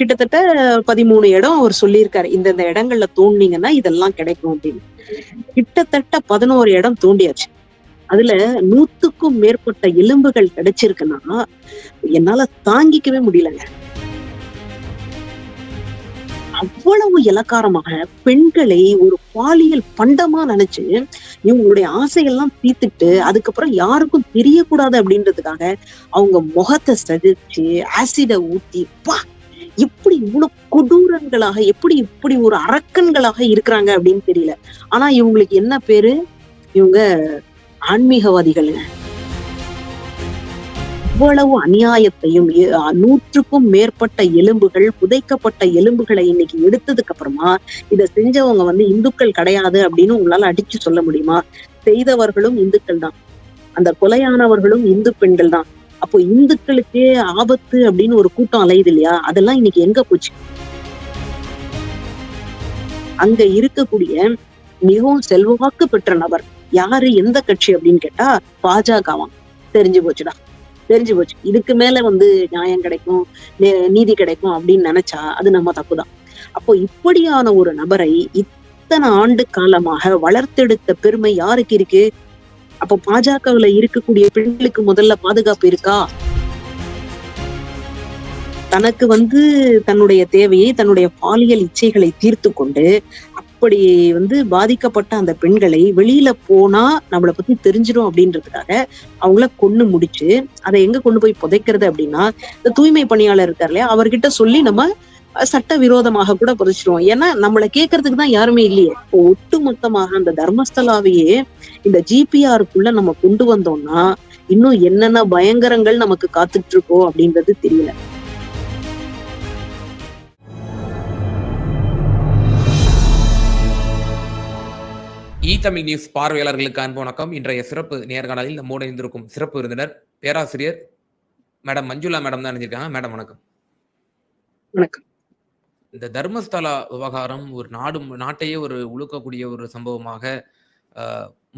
கிட்டத்தட்ட 13 இடம் அவர் சொல்லியிருக்காரு. இந்தந்த இடங்கள்ல தோண்டினீங்கன்னா இதெல்லாம் கிடைக்கும் அப்படின்னு. கிட்டத்தட்ட 11 இடம் தோண்டியாச்சு. அதுல 100க்கும் மேற்பட்ட எலும்புகள் கிடைச்சிருக்குன்னா, என்னால தாங்கிக்கவே முடியலங்க. அவ்வளவு இலக்காரமாக பெண்களை ஒரு பாலியல் பண்டமா நினைச்சு இவங்களுடைய ஆசையெல்லாம் தீத்துட்டு அதுக்கப்புறம் யாருக்கும் தெரியக்கூடாது அப்படின்றதுக்காக, அவங்க முகத்தை சதிச்சு ஆசிட ஊத்தி, பா எப்படி இவ்வளவு கொடூரங்களாக, எப்படி இப்படி ஒரு அரக்கன்களாக இருக்கிறாங்க அப்படின்னு தெரியல. ஆனா இவங்களுக்கு என்ன பேரு? இவங்க ஆன்மீகவாதிகள்ங்க. இவ்வளவு அநியாயத்தையும் நூற்றுக்கும் மேற்பட்ட எலும்புகள், புதைக்கப்பட்ட எலும்புகளை இன்னைக்கு எடுத்ததுக்கு அப்புறமா, இதை செஞ்சவங்க வந்து இந்துக்கள் கிடையாது அப்படின்னு உங்களால அடிச்சு சொல்ல முடியுமா? செய்தவர்களும் இந்துக்கள் தான். அந்த கொலையானவர்களும் இந்து பெண்கள் தான். அப்போ இந்துக்களுக்கே ஆபத்து அப்படின்னு ஒரு கூட்டம் அலையுது இல்லையா? அதெல்லாம் இன்னைக்கு எங்க போச்சு? அங்க இருக்கக்கூடிய மிகவும் செல்வாக்கு பெற்ற நபர். யாரு? எந்த கட்சி அப்படின்னு கேட்டா, பாஜகவாம். தெரிஞ்சு போச்சுடா. தெரிஞ்சு போச்சு. இதுக்கு மேல வந்து நியாயம் கிடைக்கும், நே நீதி கிடைக்கும் அப்படின்னு நினைச்சா அது நம்ம தப்புதான் அப்போ இப்படியான ஒரு நபரை இத்தனை ஆண்டு காலமாக வளர்த்தெடுத்த பெருமை யாருக்கு இருக்கு? அப்போ பாஜகவுல இருக்கக்கூடிய பெண்களுக்கு முதல்ல பாதுகாப்பு இருக்கா? தனக்கு வந்து தன்னுடைய தேவையை, தன்னுடைய பாலியல் இச்சைகளை தீர்த்து கொண்டு, அப்படி வந்து பாதிக்கப்பட்ட அந்த பெண்களை வெளியில போனா நம்மள பத்தி தெரிஞ்சிடும் அப்படின்றதுக்காக, அவங்கள கொன்னு முடிச்சு, அதை எங்க கொண்டு போய் புதைக்கிறது அப்படின்னா, இந்த தூய்மை பணியாளர் இருக்கார் இல்லையா? அவர்கிட்ட சொல்லி நம்ம அ சட்டவிரோதமாக கூட புதைச்சுருவோம். ஏன்னா, நம்மள கேட்கறதுக்கு தான் யாருமே இல்லையே. இப்போ ஒட்டுமொத்தமாக அந்த தர்மஸ்தலாவையே இந்த ஜிபிஆருக்குள்ள நம்ம கொண்டு வந்தோம்னா, இன்னும் என்னென்ன பயங்கரங்கள் நமக்கு காத்துட்டு இருக்கோ அப்படின்றது தெரியல. ஈ தமிழ் நியூஸ் பார்வையாளர்களுக்கு அன்பு வணக்கம். இன்றைய சிறப்பு நேர்காணலில் நம்மோடு இணைந்திருக்கும் சிறப்பு விருந்தினர், பேராசிரியர் மேடம் மஞ்சுளா மேடம் தான் இணைஞ்சிருக்காங்க. மேடம் வணக்கம். வணக்கம். இந்த தர்மஸ்தலா விவகாரம் ஒரு நாடு நாட்டையே ஒரு உழுக்கக்கூடிய ஒரு சம்பவமாக,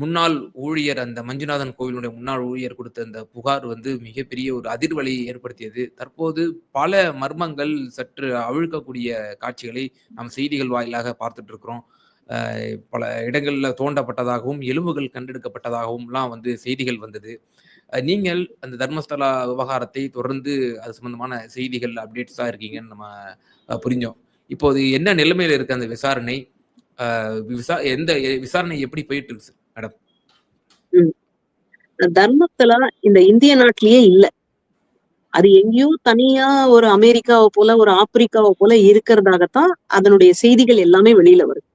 முன்னாள் ஊழியர் அந்த மஞ்சுநாதன் கோவிலுடைய முன்னாள் ஊழியர் கொடுத்த அந்த புகார் வந்து மிகப்பெரிய ஒரு அதிர்வலையை ஏற்படுத்தியது. தற்போது பல மர்மங்கள் சற்று அவிழ்க்கக்கூடிய காட்சிகளை நாம் செய்திகள் வாயிலாக பார்த்துட்டு இருக்கிறோம். பல இடங்களில் தோண்டப்பட்டதாகவும், எலும்புகள் கண்டெடுக்கப்பட்டதாகவும்லாம் வந்து செய்திகள் வந்தது. நீங்கள் அந்த தர்மஸ்தலா விவகாரத்தை தொடர்ந்து அது சம்பந்தமான செய்திகள், அப்டேட்ஸாக இருக்கீங்கன்னு நம்ம புரிஞ்சோம். இப்போது என்ன நிலைமையில இருக்கு அந்த விசாரணை? விசா எந்த விசாரணை எப்படி போயிட்டு இருக்கு மேடம்? ம். இந்த இந்திய நாட்டிலேயே இல்ல. அது எங்கேயோ தனியா ஒரு அமெரிக்காவை போல, ஒரு ஆப்பிரிக்காவை போல இருக்கிறதாகத்தான் அதனுடைய செய்திகள் எல்லாமே வெளியில வருது.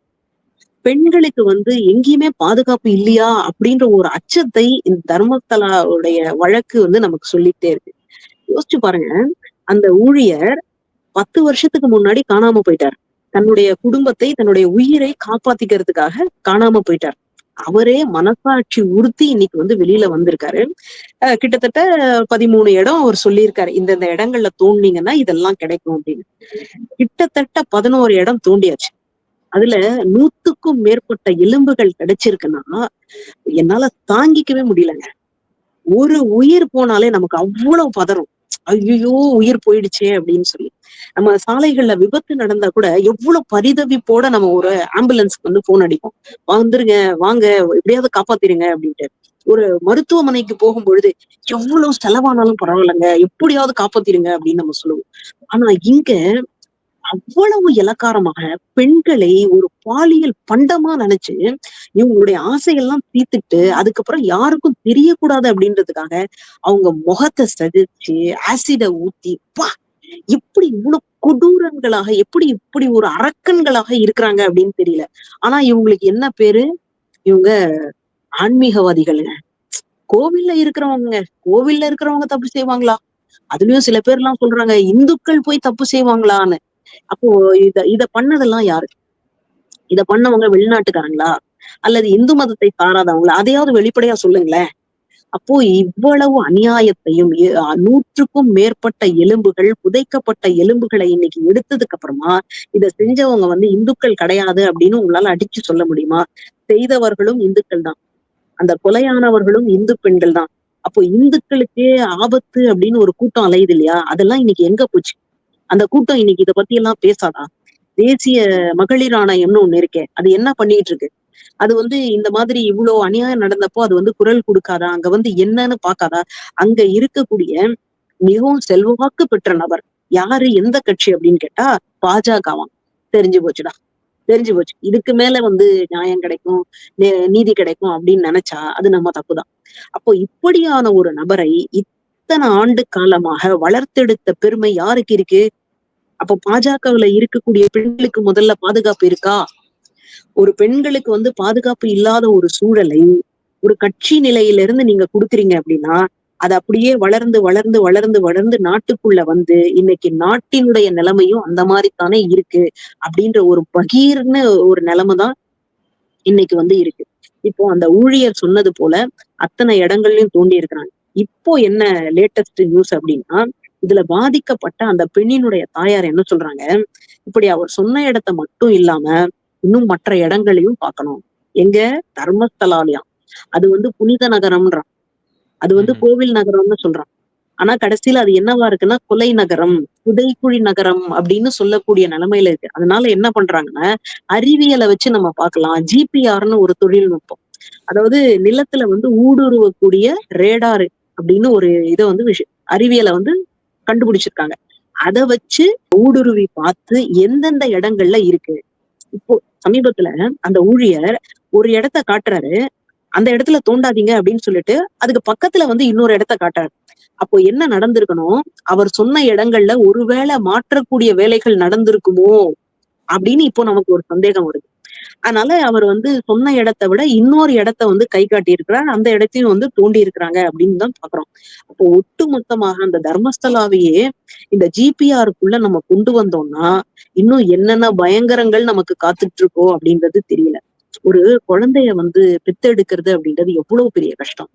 பெண்களுக்கு வந்து எங்கேயுமே பாதுகாப்பு இல்லையா? அப்படின்ற ஒரு அச்சத்தை இந்த தர்மத்தலாவுடைய வழக்கு வந்து நமக்கு சொல்லிட்டே இருக்கு. யோசிச்சு பாருங்க, அந்த ஊழியர் 10 வருஷத்துக்கு முன்னாடி காணாம போயிட்டார். தன்னுடைய குடும்பத்தை, தன்னுடைய உயிரை காப்பாத்திக்கிறதுக்காக காணாம போயிட்டார். அவரே மனசாட்சி உறுத்தி இன்னைக்கு வந்து வெளியில வந்திருக்காரு. கிட்டத்தட்ட 13 இடம் அவர் சொல்லியிருக்காரு. இந்தந்த இடங்கள்ல தோண்டினீங்கன்னா இதெல்லாம் கிடைக்கும் அப்படின்னு. கிட்டத்தட்ட 11 இடம் தோண்டியாச்சு. அதுல 100க்கும் மேற்பட்ட எலும்புகள் கிடைச்சிருக்குன்னா, என்னால தாங்கிக்கவே முடியலங்க. ஒரு உயிர் போனாலே நமக்கு அவ்வளவு பதறும். ஐயோ உயிர் போயிடுச்சே அப்படின்னு சொல்லி. நம்ம சாலைகள்ல விபத்து நடந்தா கூட எவ்வளவு பரிதவிப்போட நம்ம ஒரு ஆம்புலன்ஸ்க்கு வந்து ஃபோன் அடிப்போம். வந்துருங்க, வாங்க, எப்படியாவது காப்பாத்திருங்க அப்படின்ட்டு. ஒரு மருத்துவமனைக்கு போகும்பொழுது, எவ்வளவு செலவானாலும் பரவாயில்லங்க, எப்படியாவது காப்பாத்திருங்க அப்படின்னு நம்ம சொல்லுவோம். ஆனா இங்க அவ்வளவு இலக்காரமாக பெண்களை ஒரு பாலியல் பண்டமா நினைச்சு இவங்களுடைய ஆசையெல்லாம் தீர்த்துட்டு, அதுக்கப்புறம் யாருக்கும் தெரியக்கூடாது அப்படின்றதுக்காக, அவங்க முகத்தை சதிச்சு ஆசிட ஊத்தி, பா எப்படி இவ்வளவு கொடூரங்களாக, எப்படி இப்படி ஒரு அரக்கன்களாக இருக்கிறாங்க அப்படின்னு தெரியல. ஆனா இவங்களுக்கு என்ன பேரு? இவங்க ஆன்மீகவாதிகள்ங்க. கோவில்ல இருக்கிறவங்க, கோவில்ல இருக்கிறவங்க தப்பு செய்வாங்களா? அதுலயும் சில பேர் எல்லாம் சொல்றாங்க, இந்துக்கள் போய் தப்பு செய்வாங்களான்னு. அப்போ இத இத பண்ணதெல்லாம் யாரு? இத பண்ணவங்க வெளிநாட்டுக்காரங்களா? அல்லது இந்து மதத்தை சாராதவங்களா? அதையாவது வெளிப்படையா சொல்லுங்களேன். அப்போ இவ்வளவு அநியாயத்தையும் நூற்றுக்கும் மேற்பட்ட எலும்புகள், புதைக்கப்பட்ட எலும்புகளை இன்னைக்கு எடுத்ததுக்கு அப்புறமா, இத செஞ்சவங்க வந்து இந்துக்கள் கிடையாது அப்படின்னு உங்களால அடிச்சு சொல்ல முடியுமா? செய்தவர்களும் இந்துக்கள் தான். அந்த கொலையானவர்களும் இந்து பெண்கள் தான். அப்போ இந்துக்களுக்கே ஆபத்து அப்படின்னு ஒரு கூட்டம் அலையுது இல்லையா? அதெல்லாம் இன்னைக்கு எங்க போச்சு? அந்த கூட்டம் இன்னைக்கு இதை பத்தி எல்லாம் பேசாதா? தேசிய மகளிர் ஆணையம்னு ஒண்ணு இருக்கே. அது என்ன பண்ணிட்டு இருக்கு அது வந்து இந்த மாதிரி இவ்வளவு அநியாயம் நடந்தப்போ அது வந்து குரல் கொடுக்காதா? அங்க வந்து என்னன்னு பாக்காதா அங்க இருக்கக்கூடிய மிகவும் செல்வாக்கு பெற்ற நபர் யாரு? எந்த கட்சி அப்படின்னு கேட்டா பாஜகவான் தெரிஞ்சு போச்சுடா. தெரிஞ்சு போச்சு. இதுக்கு மேல வந்து நியாயம் கிடைக்கும் நே- நீதி கிடைக்கும் அப்படின்னு நினைச்சா அது நம்ம தப்புதான். அப்போ இப்படியான ஒரு நபரை இத்தனை ஆண்டு காலமாக வளர்த்தெடுத்த பெருமை யாருக்கு இருக்கு? அப்போ பாஜகவுல இருக்கக்கூடிய பெண்களுக்கு முதல்ல பாதுகாப்பு இருக்கா? ஒரு பெண்களுக்கு வந்து பாதுகாப்பு இல்லாத ஒரு சூழலை ஒரு கட்சி நிலையிலிருந்து நீங்க கொடுக்குறீங்க அப்படின்னா அது அப்படியே வளர்ந்து வளர்ந்து வளர்ந்து வளர்ந்து நாட்டுக்குள்ள வந்து இன்னைக்கு நாட்டினுடைய நிலைமையும் அந்த மாதிரி தானே இருக்கு அப்படின்ற ஒரு பகீர்னு ஒரு நிலைமை தான் இன்னைக்கு வந்து இருக்கு. இப்போ அந்த ஊழியர் சொன்னது போல அத்தனை இடங்கள்லயும் தோண்டி இருக்கிறாங்க. இப்போ என்ன லேட்டஸ்ட் நியூஸ் அப்படின்னா இதுல பாதிக்கப்பட்ட அந்த பெண்ணினுடைய தாயார் என்ன சொல்றாங்க? இப்படி அவர் சொன்ன இடத்த மட்டும் இல்லாம இன்னும் மற்ற இடங்களையும் பார்க்கணும். எங்க? தர்மஸ்தலாலயம் அது வந்து புனித நகரம்ன்றான். அது வந்து. கோவில் நகரம்னு சொல்றான். ஆனா கடைசியில அது என்னவா இருக்குன்னா கொலை நகரம் புதைக்குழி நகரம் அப்படின்னு சொல்லக்கூடிய நிலைமையில இருக்கு. அதனால என்ன பண்றாங்கன்னா அறிவியலை வச்சு நம்ம பார்க்கலாம். ஜிபிஆர்னு ஒரு தொழில்நுட்பம் அதாவது நிலத்துல வந்து ஊடுருவக்கூடிய ரேடார் அப்படின்னு ஒரு இதை வந்து விஷ- அறிவியலை வந்து கண்டுபிடிச்சிருக்காங்க. அதை வச்சு ஊடுருவி பார்த்து எந்தெந்த இடங்கள்ல இருக்கு. இப்போ சமீபத்துல அந்த ஊழியர் ஒரு இடத்த காட்டுறாரு. அந்த இடத்துல தோண்டாதீங்க அப்படின்னு சொல்லிட்டு அதுக்கு பக்கத்துல வந்து இன்னொரு இடத்த காட்டுறாரு. அப்போ என்ன நடந்திருக்கணும்? அவர் சொன்ன இடங்கள்ல ஒருவேளை மாற்றக்கூடிய வேலைகள் நடந்திருக்குமோ? அப்படின்னு இப்போ நமக்கு ஒரு சந்தேகம் வருது. அதனால அவர் வந்து சொன்ன இடத்தை விட இன்னொரு இடத்த வந்து கை காட்டி இருக்கிறார் அந்த இடத்தையும் வந்து தூண்டி இருக்கிறாங்க அப்படின்னு தான் பாக்குறோம். அப்போ ஒட்டு மொத்தமாக அந்த தர்மஸ்தலாவையே இந்த ஜிபிஆருக்குள்ள நம்ம கொண்டு வந்தோம்னா இன்னும் என்னென்ன பயங்கரங்கள் நமக்கு காத்துட்டு இருக்கோ அப்படின்றது தெரியல. ஒரு குழந்தைய வந்து பெத்தெடுக்கிறது அப்படின்றது எவ்வளவு பெரிய கஷ்டம்.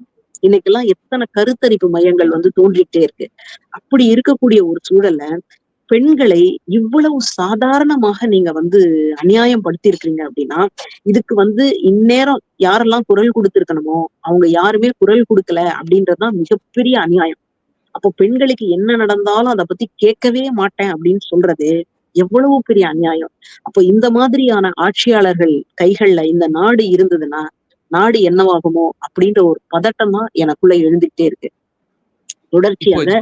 இன்னைக்கெல்லாம் எத்தனை கருத்தரிப்பு மையங்கள் வந்து தோன்றிட்டே இருக்கு. அப்படி இருக்கக்கூடிய ஒரு சூழல்ல பெண்களை இவ்வளவு சாதாரணமாக நீங்க வந்து அநியாயம் படுத்தி இருக்கிறீங்க அப்படின்னா இதுக்கு வந்து இந்நேரம் யாரெல்லாம் குரல் கொடுத்திருக்கணுமோ அவங்க யாருமே குரல் கொடுக்கல அப்படின்றதுதான் மிகப்பெரிய அநியாயம். அப்போ பெண்களுக்கு என்ன நடந்தாலும் அதை பத்தி கேட்கவே மாட்டேன் அப்படின்னு சொல்றது எவ்வளவு பெரிய அநியாயம். அப்போ இந்த மாதிரியான ஆட்சியாளர்கள் கைகள்ல இந்த நாடு இருந்ததுன்னா நாடு என்னவாகுமோ அப்படின்ற ஒரு பதட்டம் தான் எனக்குள்ள எழுந்துகிட்டே இருக்கு. இப்போ தொடர்ச்சியாக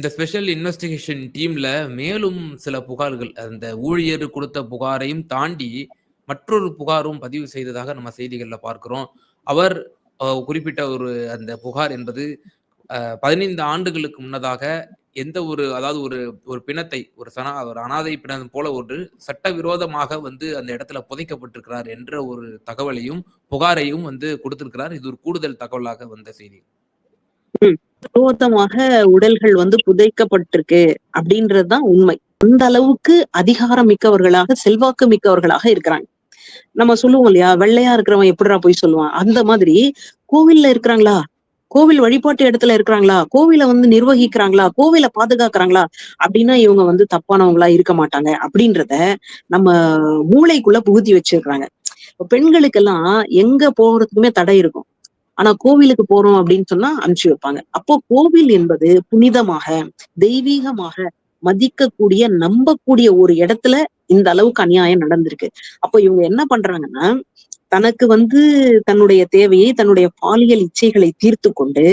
இந்த ஸ்பெஷல் இன்வெஸ்டிகேஷன் டீம்ல மேலும் சில புகார்கள் அந்த ஊழியர் கொடுத்த புகாரையும் தாண்டி மற்றொரு புகாரும் பதிவு செய்ததாக நம்ம செய்திகளில் பார்க்கிறோம். அவர் குறிப்பிட்ட ஒரு அந்த புகார் என்பது பதினைந்து ஆண்டுகளுக்கு முன்னதாக எந்த ஒரு அதாவது ஒரு ஒரு பிணத்தை ஒரு சனா ஒரு அனாதை பிணம் போல ஒரு சட்டவிரோதமாக வந்து அந்த இடத்துல புதைக்கப்பட்டிருக்கிறார் என்ற ஒரு தகவலையும் புகாரையும் வந்து கொடுத்திருக்கிறார். இது ஒரு கூடுதல் தகவலாக வந்த செய்தி. விரோதமாக உடல்கள் வந்து புதைக்கப்பட்டிருக்கு அப்படின்றதுதான் உண்மை. அந்த அளவுக்கு அதிகாரம் மிக்கவர்களாக செல்வாக்கு மிக்கவர்களாக இருக்கிறாங்க. நம்ம சொல்லுவோம் இல்லையா வெள்ளையா இருக்கிறவன் எப்படிடா போய் சொல்லுவான்? அந்த மாதிரி கோவில்ல இருக்கிறாங்களா? கோவில் வழிபாட்டு இடத்துல இருக்கிறாங்களா? கோவிலை வந்து நிர்வகிக்கிறாங்களா? கோவில பாதுகாக்கிறாங்களா? அப்படின்னா இவங்க வந்து தப்பானவங்களா இருக்க மாட்டாங்க. அப்படின்றத நம்ம மூளைக்குள்ள புகுத்தி வச்சிருக்கிறாங்க. இப்ப பெண்களுக்கெல்லாம் எங்க போறதுக்குமே தடை இருக்கும். ஆனா கோவிலுக்கு போறோம் அப்படின்னு சொன்னா அனுப்பிச்சு வைப்பாங்க. அப்போ கோவில் என்பது புனிதமாக தெய்வீகமாக மதிக்கக்கூடிய நம்பக்கூடிய ஒரு இடத்துல இந்த அளவுக்கு அநியாயம் நடந்திருக்கு. அப்போ இவங்க என்ன பண்றாங்கன்னா தனக்கு வந்து தன்னுடைய தேவையை தன்னுடைய பாலியல் இச்சைகளை தீர்த்து கொண்டு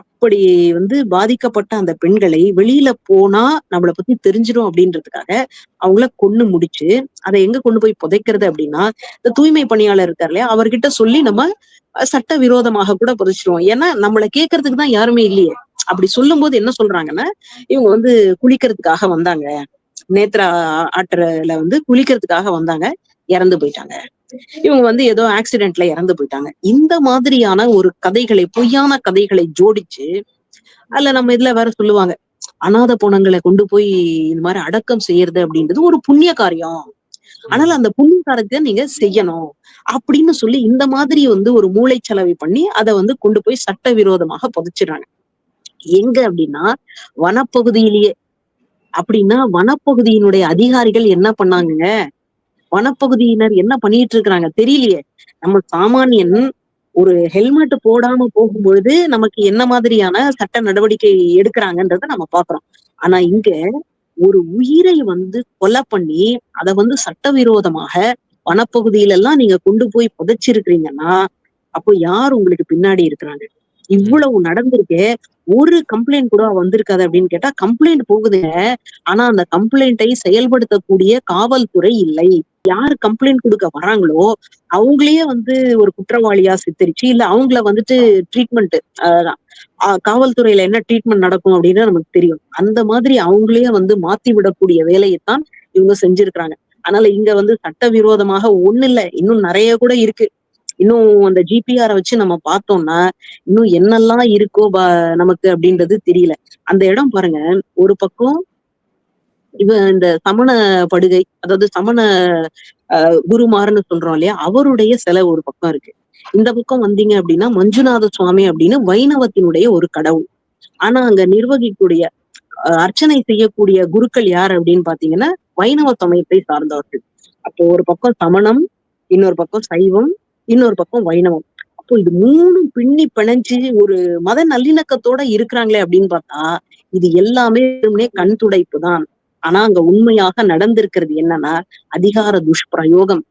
அப்படி வந்து பாதிக்கப்பட்ட அந்த பெண்களை வெளியில போனா நம்மளை பத்தி தெரிஞ்சிடும் அப்படின்றதுக்காக அவங்கள கொண்டு முடிச்சு அதை எங்க கொண்டு போய் புதைக்கிறது அப்படின்னா இந்த தூய்மை பணியாளர் இருக்கார் இல்லையா அவர்கிட்ட சொல்லி நம்ம சட்ட விரோதமாக கூட புதைச்சிருவோம். ஏன்னா நம்மளை கேட்கறதுக்கு தான் யாருமே இல்லையே. அப்படி சொல்லும் போது என்ன சொல்றாங்கன்னா இவங்க வந்து குளிக்கிறதுக்காக வந்தாங்க. நேத்ரா ஆற்றுல வந்து குளிக்கிறதுக்காக வந்தாங்க. இறந்து போயிட்டாங்க. இவங்க வந்து ஏதோ ஆக்சிடென்ட்ல இறந்து போயிட்டாங்க. இந்த மாதிரியான ஒரு கதைகளை பொய்யான கதைகளை ஜோடிச்சு அதுல நம்ம இதுல வேற சொல்லுவாங்க. அனாத போனங்களை கொண்டு போய் இந்த மாதிரி அடக்கம் செய்யறது அப்படின்றது ஒரு புண்ணிய காரியம். ஆனால் அந்த புண்ணிய காரியத்தை நீங்க செய்யணும் அப்படின்னு சொல்லி இந்த மாதிரி வந்து ஒரு மூளைச்சலவை பண்ணி அதை வந்து கொண்டு போய் சட்ட விரோதமாக புதைச்சிடுறாங்க. எங்க அப்படின்னா வனப்பகுதியிலேயே. அப்படின்னா வனப்பகுதியினுடைய அதிகாரிகள் என்ன பண்ணாங்க வனப்பகுதியினர் என்ன பண்ணிட்டு இருக்கிறாங்க? தெரியலையே. நம்ம சாமானியன் ஒரு ஹெல்மெட் போடாம போகும்பொழுது நமக்கு என்ன மாதிரியான சட்ட நடவடிக்கை எடுக்கிறாங்கன்றத நம்ம பாக்குறோம் ஆனா இங்க ஒரு உயிரை வந்து கொலை பண்ணி அதை வந்து சட்டவிரோதமாக வனப்பகுதியில எல்லாம் நீங்க கொண்டு போய் புதைச்சிருக்கிறீங்கன்னா அப்போ யார் உங்களுக்கு பின்னாடி இருக்கிறாங்க? இவ்வளவு நடந்திருக்கே ஒரு கம்ப்ளைண்ட் கூட வந்திருக்காது அப்படின்னு கேட்டா கம்ப்ளைண்ட் போகுதுங்க ஆனா அந்த கம்ப்ளைண்ட்டை செயல்படுத்தக்கூடிய காவல்துறை இல்லை. யார் கம்ப்ளைண்ட் கொடுக்க வராங்களோ அவங்களையே வந்து ஒரு குற்றவாளியா சித்தரிச்சு இல்ல அவங்கள வந்துட்டு ட்ரீட்மெண்ட் காவல்துறையில என்ன ட்ரீட்மெண்ட் நடக்கும் அப்படின்னு நமக்கு தெரியும். அந்த மாதிரி அவங்களே வந்து மாத்தி விடக்கூடிய வேலையைத்தான் இவங்க செஞ்சிருக்கிறாங்க. அதனால இங்க வந்து சட்டவிரோதமாக ஒண்ணு இல்ல இன்னும் நிறைய கூட இருக்கு. இன்னும் அந்த ஜிபிஆரை வச்சு நம்ம பார்த்தோம்னா இன்னும் என்னெல்லாம் இருக்கோ ப- நமக்கு அப்படின்றது தெரியல. அந்த இடம் பாருங்க ஒரு பக்கம் இவ இந்த சமண படுகை அதாவது சமண அஹ், குருமார்னு சொல்றோம் இல்லையா அவருடைய சிலை ஒரு பக்கம் இருக்கு. இந்த பக்கம் வந்தீங்க அப்படின்னா மஞ்சுநாத சுவாமி அப்படின்னு வைணவத்தினுடைய ஒரு கடவுள். ஆனா அங்க நிர்வகிக்கக்கூடிய அஹ், அர்ச்சனை செய்யக்கூடிய குருக்கள் யார் அப்படின்னு பாத்தீங்கன்னா வைணவ சமயத்தை சார்ந்தவர்கள். அப்போ ஒரு பக்கம் சமணம் இன்னொரு பக்கம் சைவம் இன்னொரு பக்கம் வைணவம். அப்போ இது மூணும் பின்னி பிணைஞ்சு ஒரு மத நல்லிணக்கத்தோட இருக்கிறாங்களே அப்படின்னு பார்த்தா இது எல்லாமே கண் துடைப்பு தான். ஆனா அங்க உண்மையாக நடந்திருக்கிறது என்னன்னா அதிகார துஷ்பிரயோகம்.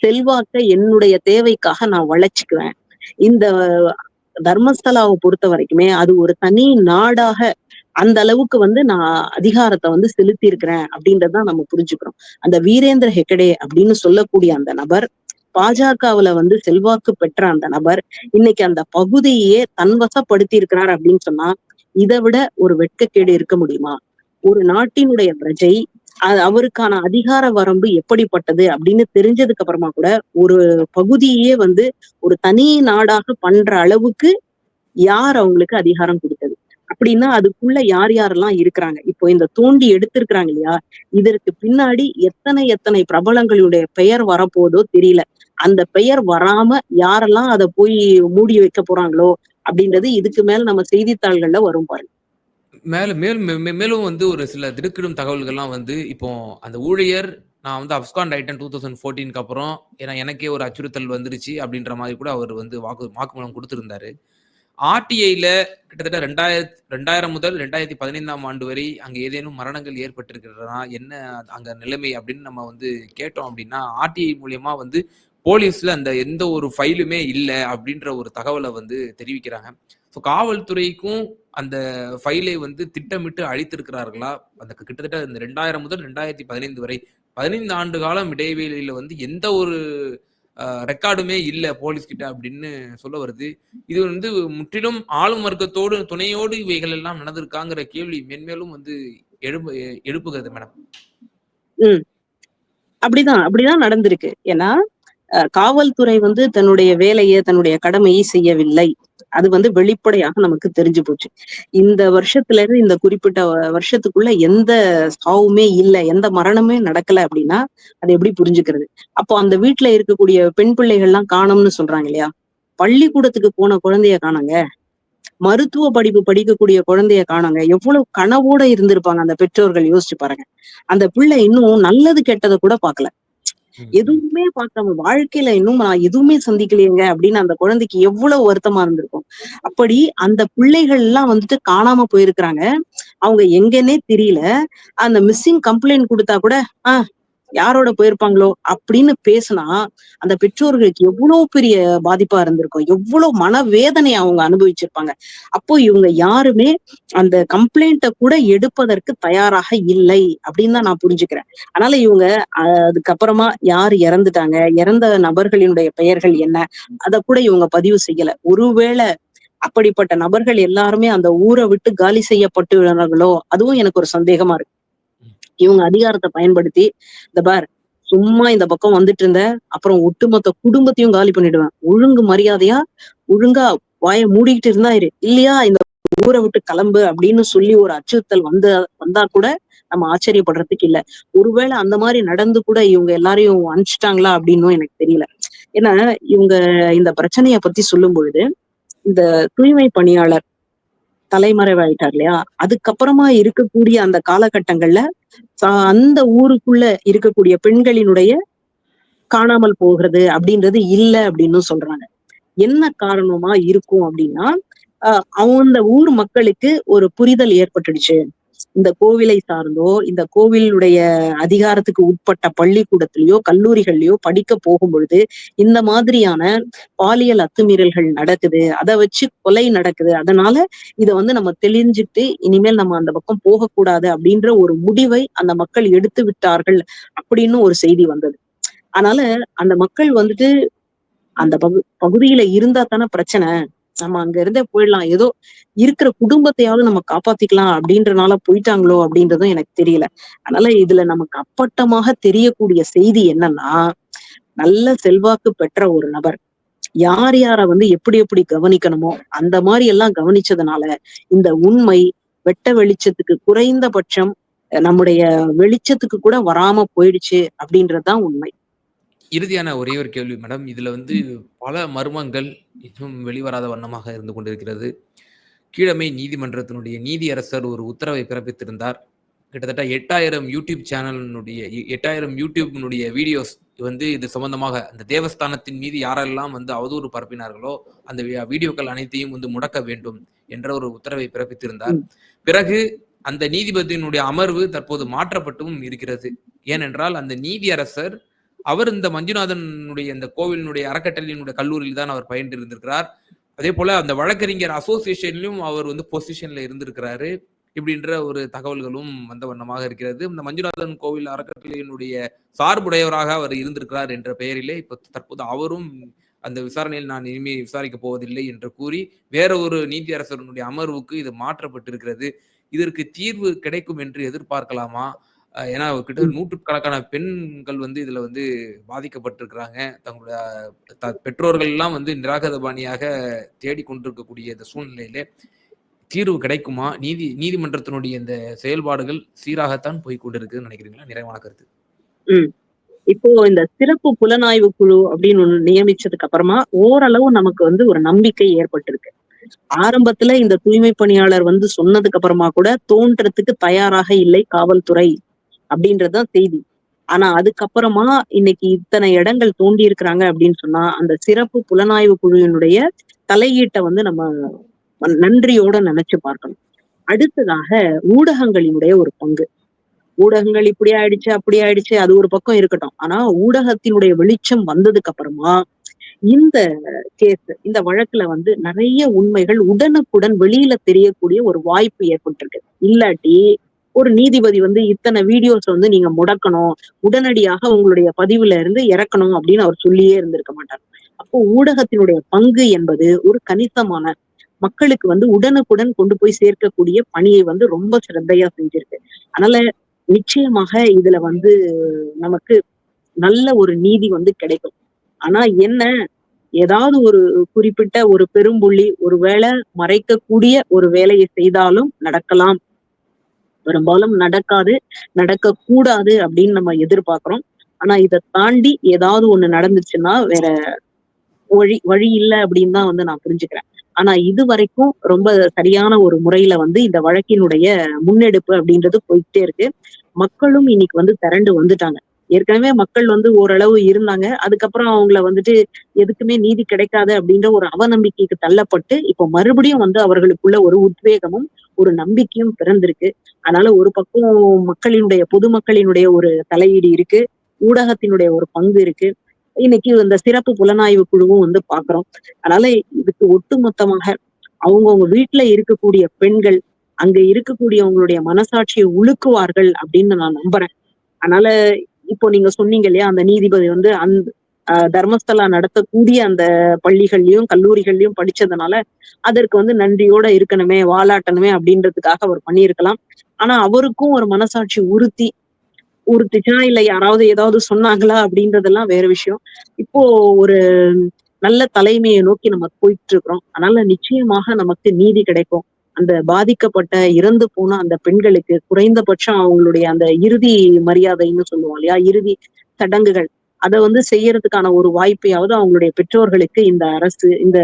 செல்வாக்க என்னுடைய தேவைக்காக நான் வளைச்சுக்குவேன் இந்த தர்மஸ்தலாவை பொறுத்த வரைக்குமே அது ஒரு தனி நாடாக அந்த அளவுக்கு வந்து நான் அதிகாரத்தை வந்து செலுத்தி இருக்கிறேன் அப்படின்றதான் நம்ம புரிஞ்சுக்கிறோம். அந்த வீரேந்திர ஹெக்கடே அப்படின்னு சொல்லக்கூடிய அந்த நபர் பாஜகவுல வந்து செல்வாக்கு பெற்ற அந்த நபர் இன்னைக்கு அந்த பகுதியே தன்வசப்படுத்தி இருக்கிறார் அப்படின்னு சொன்னா இதை விட ஒரு வெட்கக்கேடு இருக்க முடியுமா? ஒரு நாட்டினுடைய பிரஜை அவருக்கான அதிகார வரம்பு எப்படிப்பட்டது அப்படின்னு தெரிஞ்சதுக்கு அப்புறமா கூட ஒரு பகுதியே வந்து ஒரு தனி நாடாக பண்ற அளவுக்கு யார் அவங்களுக்கு அதிகாரம் கொடுத்தது? அப்படின்னா அதுக்குள்ள யார் யாரெல்லாம் இருக்கிறாங்க? இப்போ இந்த தோண்டி எடுத்திருக்கிறாங்க இல்லையா? இதற்கு பின்னாடி எத்தனை எத்தனை பிரபலங்களுடைய பெயர் வரப்போதோ தெரியல. அந்த பெயர் வராம யாரெல்லாம் அதை போய் மூடி வைக்க போறாங்களோ அப்படின்றது இதுக்கு மேல நம்ம செய்தித்தாள்கள்ல வரும் பாருங்க. மேல மேலும் மே- மே- மேலும் வந்து ஒரு சில திடுக்கிடும் தகவல்கள்லாம் வந்து இப்போ அந்த ஊழியர் நான் வந்து அப்ஸ்கான் டைட்டன் டூ தௌசண்ட் ஃபோர்டீனுக்கு அப்புறம். ஏன்னா எனக்கே ஒரு அச்சுறுத்தல் வந்துருச்சு அப்படின்ற மாதிரி கூட அவர் வந்து வாக்கு வாக்குமூலம் கொடுத்துருந்தாரு. ஆர்டிஐல கிட்டத்தட்ட ரெண்டாயிரத்தி ரெண்டாயிரம் முதல் ரெண்டாயிரத்தி பதினைந்தாம் ஆண்டு வரை அங்கே ஏதேனும் மரணங்கள் ஏற்பட்டிருக்கிறதா என்ன அங்க நிலைமை அப்படின்னு நம்ம வந்து கேட்டோம் அப்படின்னா ஆர்டிஐ மூலியமா வந்து போலீஸ்ல அந்த எந்த ஒரு ஃபைலுமே இல்லை அப்படின்ற ஒரு தகவலை வந்து தெரிவிக்கிறாங்க. ஸோ காவல்துறைக்கும் அந்த ஃபைலை வந்து திட்டமிட்டு அழித்திருக்கிறார்களா அந்த கிட்டத்தட்ட இந்த ரெண்டாயிரம் முதல் ரெண்டாயிரத்தி பதினைந்து வரை பதினைந்து ஆண்டு காலம் இடைவெளியில வந்து எந்த ஒரு ரெக்கார்டுமே இல்லை போலீஸ் கிட்ட அப்படின்னு சொல்ல வருது. இது வந்து முற்றிலும் ஆளும் வர்க்கத்தோடு துணையோடு இவைகள் எல்லாம் நடந்திருக்காங்கிற கேள்வி மென்மேலும் வந்து எழுப்பு எழுப்புகிறது மேடம். அப்படிதான் அப்படிதான் நடந்திருக்கு. ஏன்னா காவல்துறை வந்து தன்னுடைய வேலையை தன்னுடைய கடமையை செய்யவில்லை. அது வந்து வெளிப்படையாக நமக்கு தெரிஞ்சு போச்சு. இந்த வருஷத்துல இருந்து இந்த குறிப்பிட்ட வருஷத்துக்குள்ள எந்த சாவுமே இல்லை எந்த மரணமே நடக்கல அப்படின்னா அது எப்படி புரிஞ்சுக்கிறது? அப்போ அந்த வீட்டுல இருக்கக்கூடிய பெண் பிள்ளைகள்லாம் காணோம்னு சொல்றாங்க இல்லையா? பள்ளிக்கூடத்துக்கு போன குழந்தைய காணுங்க. மருத்துவ படிப்பு படிக்கக்கூடிய குழந்தைய காணுங்க. எவ்வளவு கனவோட இருந்திருப்பாங்க அந்த பெற்றோர்கள் யோசிச்சு பாருங்க. அந்த பிள்ளை இன்னும் நல்லது கெட்டதை கூட பாக்கல எதுவுமே பார்க்காம வாழ்க்கையில இன்னும் நான் எதுவுமே சந்திக்கலையேங்க அப்படின்னு அந்த குழந்தைக்கு எவ்வளவு வருத்தமா இருந்திருக்கும். அப்படி அந்த பிள்ளைகள் எல்லாம் வந்துட்டு காணாம போயிருக்கிறாங்க. அவங்க எங்கன்னே தெரியல. அந்த மிஸ்ஸிங் கம்ப்ளைண்ட் கொடுத்தா கூட ஆஹ் யாரோட போயிருப்பாங்களோ அப்படின்னு பேசினா அந்த பெற்றோர்களுக்கு எவ்வளவு பெரிய பாதிப்பா இருந்திருக்கும். எவ்வளவு மனவேதனை அவங்க அனுபவிச்சிருப்பாங்க. அப்போ இவங்க யாருமே அந்த கம்ப்ளைண்ட்டை கூட எடுப்பதற்கு தயாராக இல்லை அப்படின்னு தான் நான் புரிஞ்சுக்கிறேன். அதனால இவங்க அதுக்கப்புறமா யார் இறந்துட்டாங்க இறந்த நபர்களினுடைய பெயர்கள் என்ன அத கூட இவங்க பதிவு செய்யல. ஒருவேளை அப்படிப்பட்ட நபர்கள் எல்லாருமே அந்த ஊரை விட்டு காலி செய்யப்பட்டுள்ளனர்களோ அதுவும் எனக்கு ஒரு சந்தேகமா இருக்கு. இவங்க அதிகாரத்தை பயன்படுத்தி இந்த பார் சும்மா இந்த பக்கம் வந்துட்டு இருந்த அப்புறம் ஒட்டுமொத்த குடும்பத்தையும் காலி பண்ணிடுவேன். ஒழுங்கு மரியாதையா ஒழுங்கா வாயை மூடிக்கிட்டு இருந்தா இரு. இல்லையா இந்த ஊரை விட்டு கிளம்பு அப்படின்னு சொல்லி ஒரு அச்சுறுத்தல் வந்து வந்தா கூட நம்ம ஆச்சரியப்படுறதுக்கு இல்ல. ஒருவேளை அந்த மாதிரி நடந்து கூட இவங்க எல்லாரையும் அனுப்பிச்சிட்டாங்களா அப்படின்னும் எனக்கு தெரியல. ஏன்னா இவங்க இந்த பிரச்சனைய பத்தி சொல்லும் பொழுது இந்த தூய்மை பணியாளர் தலைமறைவாயிட்டார் இல்லையா அதுக்கப்புறமா இருக்கக்கூடிய அந்த காலகட்டங்கள்ல சா- அந்த ஊருக்குள்ள இருக்கக்கூடிய பெண்களினுடைய காணாமல் போகிறது அப்படின்றது இல்ல அப்படின்னு சொல்றாங்க. என்ன காரணமா இருக்கும் அப்படின்னா ஆஹ் அந்த ஊர் மக்களுக்கு ஒரு புரிதல் ஏற்பட்டுடுச்சு. இந்த கோவிலை சார்ந்தோ, இந்த கோவிலுடைய அதிகாரத்துக்கு உட்பட்ட பள்ளிக்கூடத்திலயோ, கல்லூரிகள்லயோ படிக்க போகும்பொழுது, இந்த மாதிரியான பாலியல் அத்துமீறல்கள் நடக்குது. அதை வச்சு கொலை நடக்குது. அதனால இத வந்து நம்ம தெளிஞ்சுட்டு, இனிமேல் நம்ம அந்த பக்கம் போகக்கூடாது அப்படின்ற ஒரு முடிவை அந்த மக்கள் எடுத்து விட்டார்கள் அப்படின்னு ஒரு செய்தி வந்தது. அதனால அந்த மக்கள் வந்துட்டு அந்த பகு பகுதியில இருந்தா தானே பிரச்சனை. நம்ம அங்க இருந்தே போயிடலாம். ஏதோ இருக்கிற குடும்பத்தையாவது நம்ம காப்பாத்திக்கலாம் அப்படின்றனால போயிட்டாங்களோ அப்படின்றதும் எனக்கு தெரியல. அதனால இதுல நமக்கு அப்பட்டமாக தெரியக்கூடிய செய்தி என்னன்னா, நல்ல செல்வாக்கு பெற்ற ஒரு நபர். யார் யார வந்து எப்படி எப்படி கவனிக்கணுமோ, அந்த மாதிரி எல்லாம் கவனிச்சதுனால, இந்த உண்மை வெட்ட வெளிச்சத்துக்கு குறைந்தபட்சம் நம்முடைய வெளிச்சத்துக்கு கூட வராம போயிடுச்சு அப்படின்றது தான் உண்மை. இறுதியான ஒரே ஒரு கேள்வி மேடம். இதுல வந்து பல மர்மங்கள் இன்னும் வெளிவராத வண்ணமாக இருந்து கொண்டிருக்கிறது. கீழமை நீதிமன்றத்தினுடைய நீதியரசர் ஒரு உத்தரவை பிறப்பித்திருந்தார். கிட்டத்தட்ட 8000 யூடியூப் சேனலினுடைய 8000 யூடியூபினுடைய வீடியோஸ் வந்து இது சம்பந்தமாக அந்த தேவஸ்தானத்தின் மீது யாரெல்லாம் வந்து அவதூறு பரப்பினார்களோ, அந்த வி வீடியோக்கள் அனைத்தையும் வந்து முடக்க வேண்டும் என்ற ஒரு உத்தரவை பிறப்பித்திருந்தார். பிறகு அந்த நீதிபதியினுடைய அமர்வு தற்போது மாற்றப்பட்டும் இருக்கிறது. ஏனென்றால் அந்த நீதியரசர் அவர் இந்த மஞ்சுநாதனுடைய இந்த கோவிலினுடைய அறக்கட்டளையினுடைய கல்லூரியில் தான் அவர் பயின்று இருந்திருக்கிறார். அதே போல அந்த வழக்கறிஞர் அசோசியேஷன்லயும் அவர் வந்து பொசிஷன்ல இருந்திருக்கிறாரு. இப்படின்ற ஒரு தகவல்களும் வந்த வண்ணமாக இருக்கிறது. இந்த மஞ்சுநாதன் கோவில் அறக்கட்டளையினுடைய சார்புடையவராக அவர் இருந்திருக்கிறார் என்ற பெயரிலே இப்ப தற்போது அவரும் அந்த விசாரணையில் நான் இனிமே விசாரிக்கப் போவதில்லை என்று கூறி, வேற ஒரு நீதியரசரினுடைய அமர்வுக்கு இது மாற்றப்பட்டிருக்கிறது. இதற்கு தீர்வு கிடைக்கும் என்று எதிர்பார்க்கலாமா? ஏன்னா கிட்ட. நூற்றுக்கணக்கான பெண்கள் வந்து இதுல வந்து பாதிக்கப்பட்டிருக்கிறாங்க. தங்களுடைய பெற்றோர்கள் எல்லாம் வந்து நிராகதபாணியாக தேடிக் கொண்டிருக்கக்கூடிய இந்த சூழ்நிலையிலே, தீர்வு கிடைக்குமா? நீதி நீதிமன்றத்தினுடைய இந்த செயல்பாடுகள் சீராகத்தான் போய்க் கொண்டிருக்குதுன்னு நினைக்கிறீங்களா? நிறைவான கருத்து. இப்போ இந்த சிறப்பு புலனாய்வு குழு அப்படின்னு ஒண்ணு நியமிச்சதுக்கு அப்புறமா, ஓரளவு நமக்கு வந்து ஒரு நம்பிக்கை ஏற்பட்டிருக்கு. ஆரம்பத்துல இந்த தூய்மை பணியாளர் வந்து சொன்னதுக்கு அப்புறமா கூட தோன்றதுக்கு தயாராக இல்லை காவல்துறை அப்படின்றதுதான் செய்தி. ஆனா அதுக்கப்புறமா இன்னைக்கு இத்தனை இடங்கள் தோண்டி இருக்கிறாங்க அப்படின்னு சொன்னா, அந்த சிறப்பு புலனாய்வு குழுவினுடைய தலையீட்டை வந்து நம்ம நன்றியோட நினைச்சு பார்க்கணும். அடுத்ததாக ஊடகங்களினுடைய ஒரு பங்கு. ஊடகங்கள் இப்படி ஆயிடுச்சு, அப்படி ஆயிடுச்சு அது ஒரு பக்கம் இருக்கட்டும். ஆனா ஊடகத்தினுடைய வெளிச்சம் வந்ததுக்கு அப்புறமா, இந்த கேஸ் இந்த வழக்குல வந்து நிறைய உண்மைகள் உடனுக்குடன் வெளியில தெரியக்கூடிய ஒரு வாய்ப்பு ஏற்பட்டிருக்கு. இல்லாட்டி ஒரு நீதிபதி வந்து இத்தனை வீடியோஸ் வந்து நீங்க முடக்கணும். உடனடியாக உங்களுடைய பதிவுல இருந்து இறக்கணும் அப்படின்னு அவர் சொல்லியே இருந்திருக்க மாட்டார். அப்போ ஊடகத்தினுடைய பங்கு என்பது ஒரு கணிசமான மக்களுக்கு வந்து உடனுக்குடன் கொண்டு போய் சேர்க்கக்கூடிய பணியை வந்து ரொம்ப சிறந்தையா செஞ்சிருக்கு. அதனால நிச்சயமாக இதுல வந்து நமக்கு நல்ல ஒரு நீதி வந்து கிடைக்கும். ஆனா என்ன, ஏதாவது ஒரு குறிப்பிட்ட ஒரு பெரும்புள்ளி ஒருவேளை மறைக்கக்கூடிய ஒரு வேலையை செய்தாலும் நடக்கலாம். பெரும்பாலும் நடக்காது, நடக்கக்கூடாது அப்படின்னு நம்ம எதிர்பார்க்கிறோம். ஆனா இதை தாண்டி ஏதாவது ஒண்ணு நடந்துச்சுன்னா, வேற வழி வழி இல்ல அப்படின்னு தான் வந்து நான் புரிஞ்சுக்கிறேன். ஆனா இதுவரைக்கும் ரொம்ப சரியான ஒரு முறையில வந்து இந்த வழக்கினுடைய முன்னெடுப்பு அப்படின்றது போயிட்டே இருக்கு. மக்களும் இன்னைக்கு வந்து திரண்டு வந்துட்டாங்க. ஏற்கனவே மக்கள் வந்து ஓரளவு இருந்தாங்க. அதுக்கப்புறம் அவங்கள வந்துட்டு எதுக்குமே நீதி கிடைக்காது அப்படின்ற ஒரு அவநம்பிக்கைக்கு தள்ளப்பட்டு, இப்போ மறுபடியும் வந்து அவர்களுக்குள்ள ஒரு உத்வேகமும், ஒரு நம்பிக்கையும் பிறந்திருக்கு. அதனால ஒரு பக்கம் மக்களினுடைய பொதுமக்களினுடைய ஒரு தலையீடு இருக்கு. ஊடகத்தினுடைய ஒரு பங்கு இருக்கு. இன்னைக்கு இந்த சிறப்பு புலனாய்வு குழுவும் வந்து பாக்குறோம் அதனால இதுக்கு ஒட்டுமொத்தமாக அவங்கவுங்க வீட்டுல இருக்கக்கூடிய பெண்கள், அங்க இருக்கக்கூடியவங்களுடைய மனசாட்சியை உலுக்குவார்கள் அப்படின்னு நான் நம்புறேன். அதனால இப்போ நீங்க சொன்னீங்க இல்லையா, அந்த நீதிபதி வந்து அந் தர்மஸ்தலா நடத்தக்கூடிய அந்த பள்ளிகள்லயும், கல்லூரிகள்லயும் படிச்சதுனால, அதற்கு வந்து நன்றியோட இருக்கணுமே, வாலாட்டணுமே அப்படின்றதுக்காக அவர் பண்ணியிருக்கலாம். ஆனா அவருக்கும் ஒரு மனசாட்சி உறுத்தி உறுத்திச்சா இல்ல யாராவது ஏதாவது சொன்னாங்களா அப்படின்றதெல்லாம் வேற விஷயம். இப்போ ஒரு நல்ல தலைமையை நோக்கி நம்ம போயிட்டு இருக்கிறோம். அதனால நிச்சயமாக நமக்கு நீதி கிடைக்கும். அந்த பாதிக்கப்பட்ட, இறந்து போன அந்த பெண்களுக்கு குறைந்தபட்சம் அவங்களுடைய அந்த இறுதி மரியாதைன்னு சொல்லுவோம் இல்லையா? இறுதி சடங்குகள். அத வந்து செய்யறதுக்கான ஒரு வாய்ப்பையாவது அவங்களுடைய பெற்றோர்களுக்கு இந்த அரசு, இந்த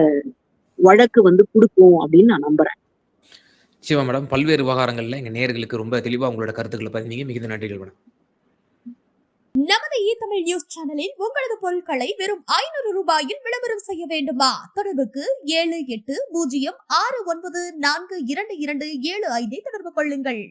வழக்கு வந்து குடுக்கும் அப்படின்னு நான் நம்புறேன். நிச்சயமா மேடம். பல்வேறு விவகாரங்கள்ல எங்க நேயர்களுக்கு ரொம்ப தெளிவா உங்களோட கருத்துக்கள பதிந்தீங்க. மிகுந்த நன்றிகள் மேடம். நமது இ தமிழ் நியூஸ் சேனலில் உங்களது பொருட்களை வெறும் ஐநூறு ரூபாயில் விளம்பரம் செய்ய வேண்டுமா தொடர்புக்கு ஏழு எட்டு பூஜ்ஜியம் ஆறு ஒன்பது நான்கு இரண்டு இரண்டு ஏழு ஐந்தை தொடர்பு கொள்ளுங்கள்